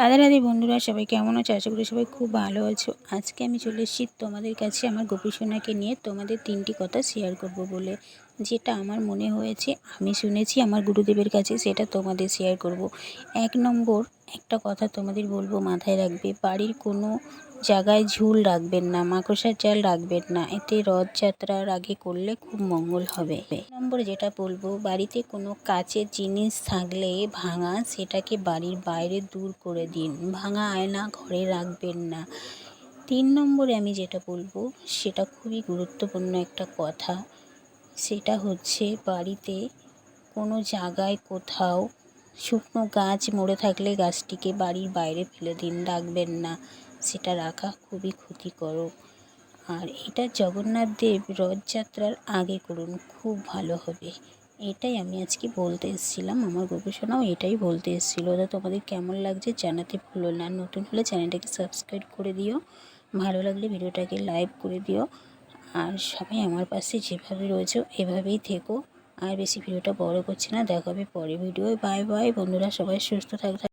রাধে রাধে বন্ধুরা, সবাই কেমন আছো? আশা করি সবাই খুব ভালো আছো। আজকে আমি চলে এসেছি তোমাদের কাছে আমার গোপী সোনাকে নিয়ে তোমাদের তিনটি কথা শেয়ার করব বলে। যেটা আমার মনে হয়েছে, আমি শুনেছি আমার গুরুদেবের কাছে, সেটা তোমাদের শেয়ার করব। এক নম্বর একটা কথা তোমাদের বলব মাথায় রাখবে, বাড়ির কোনো জায়গায় ঝুল রাখবেন না, মাকড়সার জাল রাখবেন না, এতে রথযাত্রার আগে করলে খুব মঙ্গল হবে। নম্বর যেটা বলব, বাড়িতে কোনো কাচের জিনিস থাকলে ভাঙা সেটাকে বাড়ির বাইরে দূর করে দিন, ভাঙা আয়না ঘরে রাখবেন না। তিন নম্বরে আমি যেটা বলব, সেটা খুবই গুরুত্বপূর্ণ একটা কথা, সেটা হচ্ছে বাড়িতে কোনো জায়গায় কোথাও শুকনো গাছ মরে থাকলে গাছটিকে বাড়ির বাইরে ফেলে দিন রাখবেন না। সেটা রাখা খুবই ক্ষতিকারক আর এটা জগন্নাথ দেব রথযাত্রার আগে করুন, খুব ভালো হবে। এটাই আমি আজকে বলতে এসেছিলাম, আমার গবেষণাও এটাই বলতে এসেছিল। তো তোমাদের কেমন লাগছে জানাতে ভুলো না। নতুন হলে চ্যানেলটাকে সাবস্ক্রাইব করে দিও। ভালো লাগলে ভিডিওটাকে লাইক করে দিও। আর সবাই আমার পাশে যেভাবে রয়েছে, এভাবেই থেকো। আর বেশি ভিডিওটা বড় করছি না। দেখাবে পরে ভিডিও বাই বাই বন্ধুরা, সবাই সুস্থ থাকবে